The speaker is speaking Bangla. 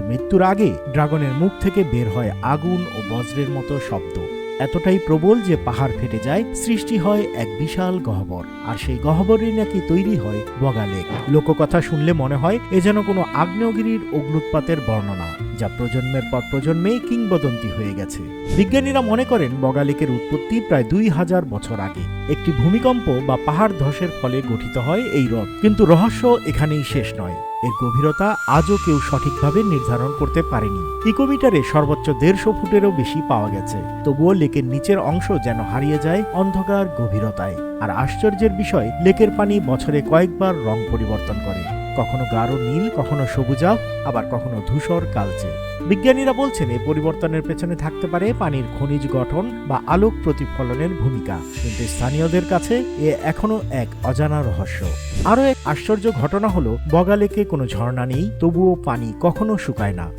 কিন্তু মৃত্যুর আগে ড্রাগনের মুখ থেকে বের হয় আগুন ও বজ্রের মতো শব্দ। এতটাই প্রবল যে পাহাড় ফেটে যায়, সৃষ্টি হয় এক বিশাল গহ্বর। আর সেই গহ্বরই নাকি তৈরি হয় বগা লেক। লোককথা শুনলে মনে হয় এ যেন কোনো আগ্নেয়গিরির অগ্নুৎপাতের বর্ণনা, যা প্রজন্মের পর প্রজন্মে কিংবদন্তি হয়ে গেছে। বিজ্ঞানীরা মনে করেন বগা লেকের উৎপত্তি প্রায় দুই হাজার বছর আগে। একটি ভূমিকম্প বা পাহাড় ধসের ফলে গঠিত হয় এই হ্রদ। কিন্তু রহস্য এখানেই শেষ নয়। এর গভীরতা আজও কেউ সঠিকভাবে নির্ধারণ করতে পারেনি। ইকোমিটারে সর্বোচ্চ দেড়শো ফুটেরও বেশি পাওয়া গেছে। তবুও লেকের নিচের অংশ যেন হারিয়ে যায় অন্ধকার গভীরতায়। আর আশ্চর্যের বিষয়, লেকের পানি বছরে কয়েকবার রং পরিবর্তন করে। কখনো গাঢ় নীল, কখনো সবুজাভ আবার কখনো ধূসর কালচে। বিজ্ঞানীরা বলছেন এই পরিবর্তনের পেছনে থাকতে পারে পানির খনিজ গঠন বা আলোক প্রতিফলনের ভূমিকা। কিন্তু স্থানীয়দের কাছে এ এখনও এক অজানা রহস্য। আরও এক আশ্চর্য ঘটনা হলো, বগালেকে কোনো ঝর্ণা নেই, তবুও পানি কখনো শুকায় না।